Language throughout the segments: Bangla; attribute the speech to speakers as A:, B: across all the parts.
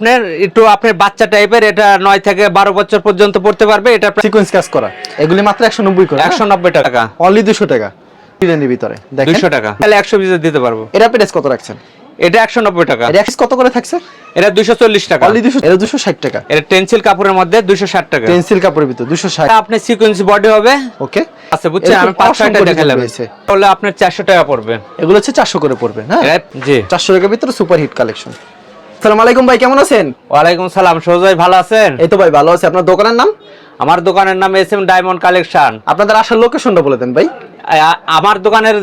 A: আপনার একটু আপনার বাচ্চা টাইপের এটা নয় থেকে বারো বছর পর্যন্ত পড়তে পারবে এটা
B: সিকোয়েন্স কাজ করা। এগুলি মাত্র একশো নব্বই করে।
A: একশো নব্বই টাকা।
B: অনলি দুশো টাকা। ডিজাইনের ভিতরে।
A: দুইশো টাকা। তাহলে একশো দিতে পারব।
B: এটা প্রাইস কত রাখছেন?
A: এটা একশো নব্বই টাকা।
B: কত করে থাকছে?
A: এটা দুইশো চল্লিশ টাকা।
B: অনলি দুশো এটা দুশো ষাট টাকা।
A: এটা টেন্সিল কাপড়ের মধ্যে দুইশো ষাট টাকা।
B: পেন্সিল কাপড়ের ভিতরে দুশো ষাট।
A: এটা আপনার সিকোয়েন্স বডি হবে।
B: ওকে
A: আচ্ছা বুঝছেন? আমি পাঁচ ছয়টা দেখালাম। তাহলে আপনার চারশো টাকা পড়বে।
B: এগুলো হচ্ছে চারশো করে পড়বে হ্যাঁ
A: জি।
B: চারশো টাকার ভিতরে সুপার হিট কালেকশন সালাম আলাইকুম ভাই কেমন আছেন?
A: ওয়ালাইকুম সালাম সহজ ভাই ভালো আছেন?
B: এই তো ভাই ভালো আছে। আপনার দোকানের নাম?
A: আমার দোকানের নাম এস এম ডায়মন্ড কালেকশন।
B: আপনাদের আসার লোকেশনটা বলে দেন ভাই।
A: আমার দোকানের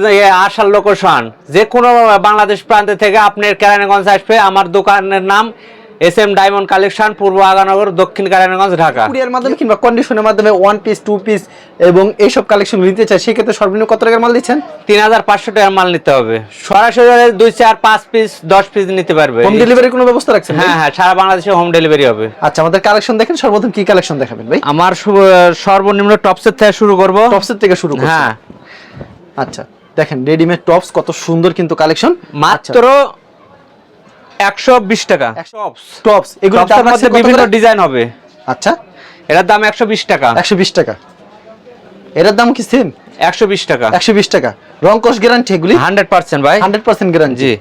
A: আসার লোকেশন যে কোনো বাংলাদেশ প্রান্ত থেকে আপনার কেরানীগঞ্জ আসবে আমার দোকানের নাম এস এম ডায়মন্ড কালেকশন পূর্ব আগানগর দক্ষিণ কেরানীগঞ্জ ঢাকা।
B: কুরিয়ার মাধ্যমে কিংবা কন্ডিশনের মাধ্যমে ওয়ান পিস টু পিস এবং এইসব কালেকশন নিতে চাই সেক্ষেত্রে সর্বনিম্ন কত টাকার মাল দিচ্ছেন?
A: তিন হাজার পাঁচশো টাকার মাল নিতে হবে। সরাসরি দুই চার পাঁচ পিস দশ পিস নিতে পারবে।
B: হোম ডেলিভারি কোনো ব্যবস্থা রাখছেন?
A: হ্যাঁ হ্যাঁ সারা বাংলাদেশে হোম ডেলিভারি হবে।
B: আচ্ছা আমাদের কালেকশন দেখেন সর্বপ্রথম কি কালেকশন দেখাবেন ভাই?
A: আমার সর্বনিম্ন টপসের থেকে শুরু করব।
B: টপসের থেকে শুরু
A: হ্যাঁ।
B: আচ্ছা দেখেন রেডিমেড টপস কত সুন্দর কিন্তু কালেকশন
A: মাত্র একশো বিশ টাকা।
B: টপস এগুলো
A: টপসের মধ্যে বিভিন্ন ডিজাইন হবে।
B: আচ্ছা।
A: এটার দাম একশো বিশ টাকা।
B: একশো বিশ টাকা। এটার দাম কি সেম
A: একশো বিশ টাকা।
B: একশো বিশ টাকা। রং কস গ্যারান্টি এগুলি?
A: হান্ড্রেড পার্সেন্ট ভাই।
B: হান্ড্রেড পার্সেন্ট গ্যারান্টি
A: জি।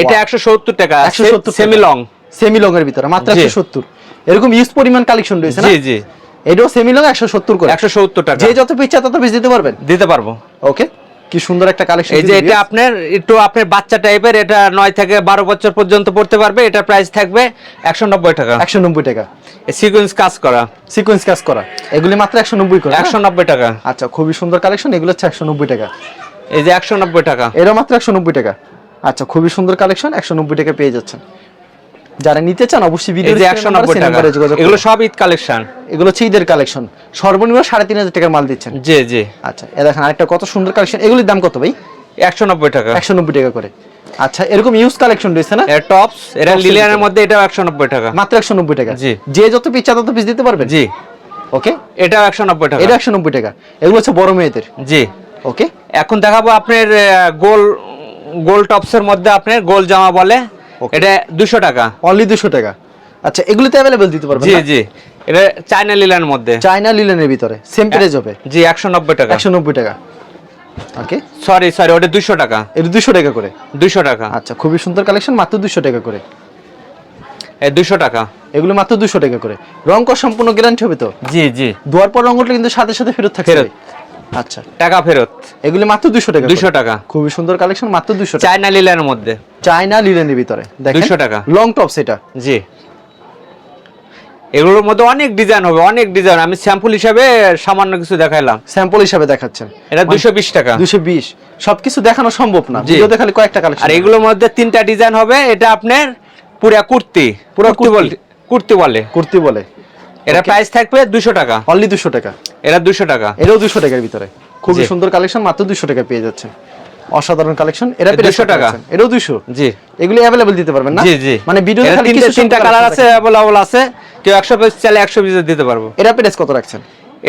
A: এটা একশো সত্তর টাকা।
B: 170
A: সেমি লং
B: সেমি লং এর ভিতরে। মাত্র
A: জি।
B: একশো সত্তর। এরকম ইউজ পরিমাণ কালেকশন রয়েছে না?
A: জি জি।
B: এটাও সেমি লং একশো সত্তর করে।
A: একশো সত্তর টাকা।
B: যে যত পিচ্ছা তত পিস দিতে পারবেন?
A: দিতে পারব।
B: ওকে কি সুন্দর একটা কালেকশন
A: এই যে এটা আপনার একটু আপনার বাচ্চা টাইপের এটা নয় থেকে বারো বছর পর্যন্ত পড়তে পারবে এটা প্রাইস থাকবে একশো নব্বই টাকা।
B: একশো নব্বই টাকা।
A: সিকোয়েন্স কাজ করা।
B: সিকোয়েন্স কাজ করা। এগুলি মাত্র একশো নব্বই করে
A: একশো নব্বই টাকা।
B: আচ্ছা খুবই সুন্দর কালেকশন এগুলো হচ্ছে একশো নব্বই টাকা।
A: এই যে একশো নব্বই টাকা।
B: এরও মাত্র একশো নব্বই টাকা। আচ্ছা খুবই সুন্দর কালেকশন একশো নব্বই টাকা পেয়ে যাচ্ছেন। যারা নিতে চান অবশ্যই ভিডিও
A: এই যে একশো নব্বই টাকা।
B: যোগাযোগ
A: এগুলো সব ঈদ কালেকশন
B: এগুলো হচ্ছে ঈদের কালেকশন সর্বনিম্ন সাড়ে তিন হাজার টাকার মাল দিচ্ছেন।
A: জি জি।
B: আচ্ছা এ দেখেন আরেকটা কত সুন্দর কালেকশন এগুলির দাম কত ভাই?
A: একশো নব্বই টাকা।
B: একশো নব্বই টাকা করে। আচ্ছা এরকম ইউজ কালেকশন রয়েছে না?
A: এর টপস এটা
B: এর
A: লিলিয়ানের মধ্যে একশো নব্বই টাকা।
B: মাত্র একশো নব্বই টাকা।
A: জি।
B: যে যত পিস তত পিস দিতে পারবেন?
A: জি।
B: ওকে
A: এটাও একশো নব্বই টাকা।
B: এটা একশো নব্বই টাকা। এগুলো হচ্ছে বড় মেয়েদের।
A: জি।
B: ওকে
A: এখন দেখাবো আপনার গোল গোল টপসের মধ্যে আপনার গোল জামা বলে. এটা দুশো টাকা।
B: অনলি দুশো টাকা। আচ্ছা এগুলিতে অ্যাভেলেবেল দিতে পারবেন
A: জি জি। এটা চায়না লিলানের মধ্যে।
B: চায়না লিলেনের ভিতরে সেম প্রাইস হবে।
A: জি একশো নব্বই টাকা।
B: একশো নব্বই টাকা। ওকে
A: সরি সরি ওটা দুশো টাকা।
B: এটা দুশো টাকা করে।
A: দুশো টাকা।
B: আচ্ছা খুবই সুন্দর কালেকশন মাত্র দুশো টাকা করে।
A: এই দুশো টাকা।
B: এগুলো মাত্র দুশো টাকা করে। রং কর সম্পূর্ণ গ্যারান্টি হবে তো?
A: জি জি।
B: দুয়ার পর রং উঠলে কিন্তু সাথে সাথে ফেরত থাকছে।
A: ফেরত।
B: আচ্ছা।
A: টাকা ফেরত।
B: এগুলো মাত্র দুশো টাকা
A: দুশো টাকা।
B: খুবই সুন্দর কালেকশন মাত্র দুশো
A: চায়না লিলানের মধ্যে।
B: চায়না লিলেনের ভিতরে
A: 200 টাকা।
B: লং টপ সেটা
A: জি। এগুলোর মধ্যে অনেক ডিজাইন হবে অনেক ডিজাইন আমি স্যাম্পল হিসাবে সামান্য কিছু দেখাইলাম।
B: স্যাম্পল হিসাবে দেখাচ্ছেন।
A: এটা দুশো বিশ টাকা।
B: দুশো বিশ। সবকিছু দেখানো সম্ভব না। ভিডিওতে খালি কয়েকটা কালেকশন
A: আর এগুলোর মধ্যে তিনটা ডিজাইন হবে এটা আপনার পুরা কুর্তি।
B: পুরা
A: কুর্তি। বলে।
B: কুর্তি
A: বলে।
B: কুর্তি বলে।
A: এটা প্রাইস থাকবে দুশো টাকা।
B: অনলি দুশো টাকা।
A: এটা দুশো টাকা।
B: এটাও দুশো টাকার ভিতরে। খুবই সুন্দর কালেকন মাত্র দুশো টাকা পেয়ে যাচ্ছেন অসাধারণ কালেকশন এটা
A: 200 টাকা।
B: এটাও দুশো
A: জি।
B: এগুলি অ্যাভেলেবল দিতে পারবেন না?
A: জি জি।
B: মানে ভিডিও
A: এটা
B: খালি কিছু
A: তিনটা কালার আছে। আছে। কেউ একশো পিস চাইলে একশো পিস দিতে পারব।
B: এটা প্রাইস কত রাখছেন?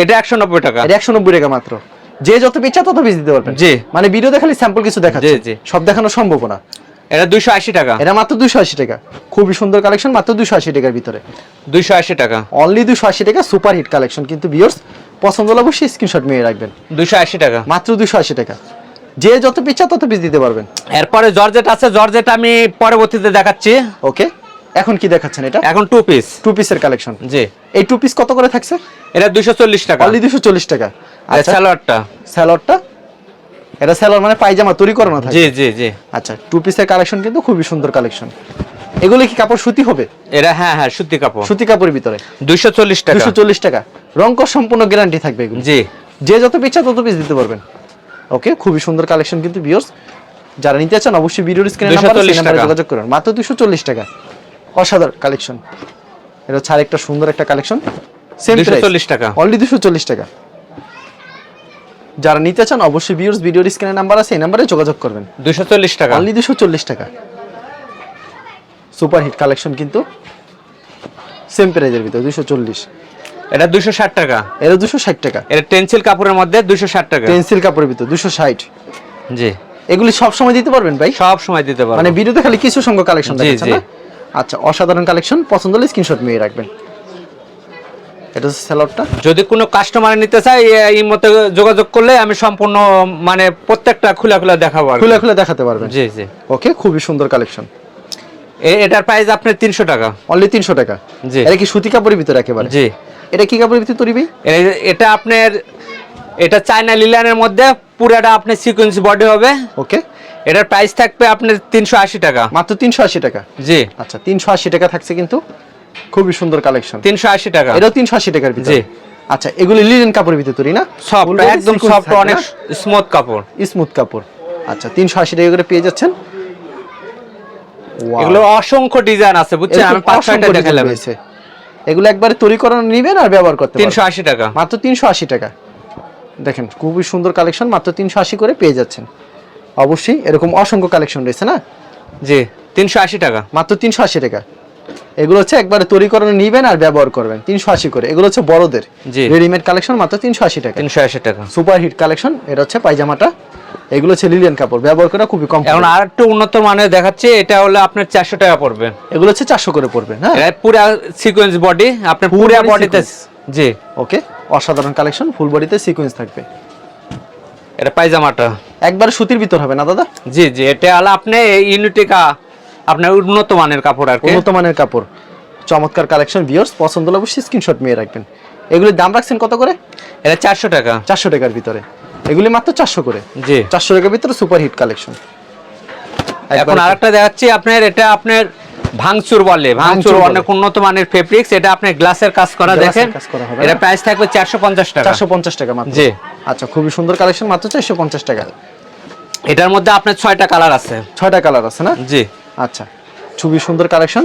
A: এটা একশো নব্বই টাকা।
B: এটা একশো নব্বই টাকা মাত্র। যে যত পিচ্ছা তত পিস দিতে পারবেন।
A: জি।
B: মানে ভিডিওতে খালি স্যাম্পল কিছু দেখাচ্ছে।
A: জি, জি।
B: সব দেখানো সম্ভব না।
A: এটা দুইশো আশি টাকা।
B: এটা মাত্র দুশো আশি টাকা। খুবই সুন্দর কালেকশন মাত্র দুশো আশি টাকার ভিতরে।
A: দুইশো আশি টাকা।
B: অনলি দুশো আশি টাকা সুপার হিট কালেকশন কিন্তু ভিউয়ার্স পছন্দ হলে অবশ্যই স্ক্রিনশট নিয়ে রাখবেন।
A: দুইশো আশি টাকা।
B: মাত্র দুশো আশি টাকা। যে যত পিচ্ছা তত পিস দিতে পারবেন।
A: এরপরে জর্জেট আছে জর্জেট আমি পরবর্তীতে দেখাচ্ছি।
B: ওকে এখন কি দেখাচ্ছেন এটা?
A: এখন টু পিস
B: টু পিসের কালেকশন
A: জি।
B: এই টু পিস কত করে থাকছে?
A: এটা দুইশো চল্লিশ টাকা।
B: অনলি দুশো চল্লিশ টাকা। আচ্ছা।
A: স্যালোয়ারটা
B: স্যালোয়ারটা এটা স্যালোয়ার মানে পায়জামা তৈরি করানো থাকে?
A: জি জি জি।
B: আচ্ছা টু পিসের কালেকশন কিন্তু খুবই সুন্দর কালেকশন এগুলো কি কাপড় সুতি হবে?
A: এটা হ্যাঁ হ্যাঁ সুতি কাপড়।
B: সুতি কাপড়ের ভিতরে।
A: দুইশো চল্লিশ টাকা।
B: দুশো চল্লিশ টাকা। রং কর সম্পূর্ণ গ্যারান্টি থাকবে এগুলো।
A: জি।
B: যে যত পিচ্ছা তত পিস দিতে পারবেন। ওকে খুবই সুন্দর কালেকশন কিন্তু ভিউয়ার্স যারা নিতে চান অবশ্যই ভিডিওর স্ক্রিনে
A: 240
B: নাম্বারে যোগাযোগ করুন। মাত্র দুশো চল্লিশ টাকা। অসাধারণ কালেকশন এটা হচ্ছে আরেকটা সুন্দর একটা কালেকশন সেম
A: 240 টাকা।
B: দুশো চল্লিশ টাকা। যারা নিতে চান অবশ্যই ভিউয়ার্স ভিডিওর স্ক্রিনে নাম্বার আছে এই নাম্বারে যোগাযোগ করবেন।
A: দুইশো চল্লিশ টাকা।
B: অনলি দুশো চল্লিশ টাকা। সুপার হিট কালেকশন কিন্তু সেম প্রাইজের ভিতরে দুশো চল্লিশ।
A: এটা দুইশো ষাট টাকা।
B: এটা দুশো ষাট টাকা।
A: এটা টেন্সিল কাপড়ের মধ্যে দুইশো ষাট টাকা।
B: পেন্সিল কাপড়ের ভিতরে দুশো ষাট।
A: জি।
B: এগুলি সব সময় দিতে পারবেন ভাই?
A: সব সময় দিতে পারব।
B: মানে ভিডিওতে খালি কিছু সংখ্যক কালেকশন দেখাচ্ছেন আচ্ছা অসাধারণ কালেকশন পছন্দ হলে স্ক্রিনশট নিয়ে রাখবেন। এটা স্যালাডটা।
A: যদি কোনো কাস্টমার নিতে চায় এ- এই মতো যোগাযোগ করলে আমি সম্পূর্ণ মানে প্রত্যেকটা খুলে খুলে দেখাবো।
B: খুলে খুলে দেখাতে পারবেন।
A: জি জি।
B: ওকে খুবই সুন্দর কালেকশন
A: এটার প্রাইস আপনার তিনশো টাকা।
B: অনলি তিনশো টাকা?
A: জি।
B: এটা কি সুতি কাপড়ের ভিতরে একেবারে?
A: জি।
B: এটা কি কাপড়ের ভিতরে তৈরি
A: এটা আপনার এটা চায়না লিলানের মধ্যে পুরাটা আপনার সিকোয়েন্স বডি হবে।
B: ওকে।
A: এটার প্রাইস থাকবে আপনার তিনশো আশি টাকা।
B: মাত্র তিনশো আশি টাকা?
A: জি।
B: আচ্ছা তিনশো আশি টাকা থাকছে কিন্তু। খুবই সুন্দর কালেকশন
A: তিনশো আশি টাকা।
B: এটাও তিনশো আশি টাকার ভিতরে।
A: জি।
B: আচ্ছা এগুলি লিনেন কাপড়ের ভিতরে তৈরি না
A: সফট একদম সফট অনেক স্মুথ কাপড়।
B: স্মুথ কাপড়। আচ্ছা তিনশো আশি টাকা করে পেয়ে যাচ্ছেন।
A: এগুলো অসংখ্য ডিজাইন আছে বুঝছেন? আমি পাঁচ ছয়টা দেখালাম।
B: এগুলো একবারে তৈরি করানো নিবেন আর ব্যবহার করতে
A: তিনশো
B: পারবেন
A: আশি টাকা।
B: মাত্র তিনশো আশি টাকা। দেখেন খুবই সুন্দর কালেকশন মাত্র তিনশো আশি করে পেয়ে যাচ্ছেন। অবশ্যই এরকম অসংখ্য কালেকশন রয়েছে না?
A: জি তিনশো আশি টাকা।
B: মাত্র তিনশো আশি টাকা। এগুলো হচ্ছে একবারে তৈরি করানো নিবেন আর ব্যবহার করবেন তিনশো আশি করে। এগুলো হচ্ছে বড়দের। রেডিমেড কালেকশন মাত্র তিনশো আশি টাকা।
A: তিনশো আশি টাকা।
B: সুপার হিট কালেকশন এটা হচ্ছে পায়জামাটা। এগুলো হচ্ছে লিলিয়ান কাপড় ব্যবহার করা খুবই কম
A: এখন আর একটু উন্নত মানের দেখাচ্ছে এটা হলো আপনার চারশো টাকা পড়বে।
B: এগুলো হচ্ছে চারশো করে পড়বে হ্যাঁ?
A: পুরো পুরা সিকোয়েন্স বডি আপনার পুরো বডিতে জি।
B: ওকে অসাধারণ কালেকশন ফুল বডিতে সিকোয়েন্স থাকবে।
A: এটা পায়জামাটা।
B: একবার সুতির ভিতর হবে না দাদা?
A: জি জি এটা হলো আপনি ইউনিটিকা আপনার উন্নত মানের কাপড় আর
B: উন্নত মানের কাপড়। চমৎকার কালেকশন ভিউয়ার্স পছন্দ হলে অবশ্যই স্ক্রিনশট নিয়ে রাখবেন। এগুলির দাম রাখছেন কত করে?
A: এটা চারশো টাকা।
B: চারশো টাকার ভিতরে। এগুলি মাত্র চারশো করে।
A: জি।
B: চারশো টাকার ভিতরে সুপার হিট কালেকশন
A: এখন আরেকটা দেখাচ্ছি আপনার এটা আপনার ভাঙচুর বলে ভাঙচুর অনেক উন্নত মানের ফেব্রিক্স এটা আপনি গ্লাসের কাজ করা দেখেন। এটা প্রাইস থাকবে চারশো পঞ্চাশ টাকা।
B: চারশো পঞ্চাশ টাকা মাত্র।
A: জি।
B: আচ্ছা খুবই সুন্দর কালেকশন মাত্র চারশো পঞ্চাশ টাকা।
A: এটার মধ্যে আপনার ছয়টা কালার আছে।
B: ছয়টা কালার আছে না?
A: জি।
B: আচ্ছা খুবই সুন্দর কালেকশন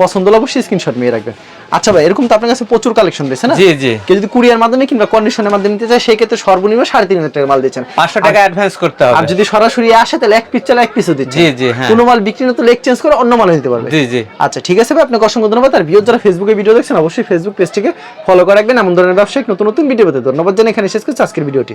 B: পছন্দ হলে অবশ্যই স্ক্রিনশট নিয়ে রাখবেন। আচ্ছা ভাই এরকম তো আপনার কাছে প্রচুর কালেকশন রয়েছে না?
A: জি জি।
B: কেউ যদি কুরিয়ার মাধ্যমে কিংবা কন্ডিশনের মাধ্যমে নিতে চায় সেই ক্ষেত্রে সর্বনিম্ন সাড়ে তিন হাজার টাকা মাল দিচ্ছেন।
A: পাঁচশো টাকা অ্যাডভান্স করতে হবে।
B: আর যদি সরাসরি আসে তাহলে এক পিস চালে এক পিসও দিচ্ছে।
A: জি, জি, হ্যাঁ।
B: কোনো মাল বিক্রি না তো লেগ চেঞ্জ করে অন্য মাল নিতে পারবে।
A: জি জি।
B: আচ্ছা ঠিক আছে ভাই আপনাকে অসংখ্য ধন্যবাদ। আর ভিডিও যারা ফেসবুকে ভিডিও দেখছেন অবশ্যই ফেসবুক পেজটিকে ফলো করে রাখবেন। এমন ধরনের ব্যবসায়িক নতুন নতুন ভিডিও পেতে ধন্যবাদ জানাই এখানে শেষ করছি আজকের ভিডিওটি।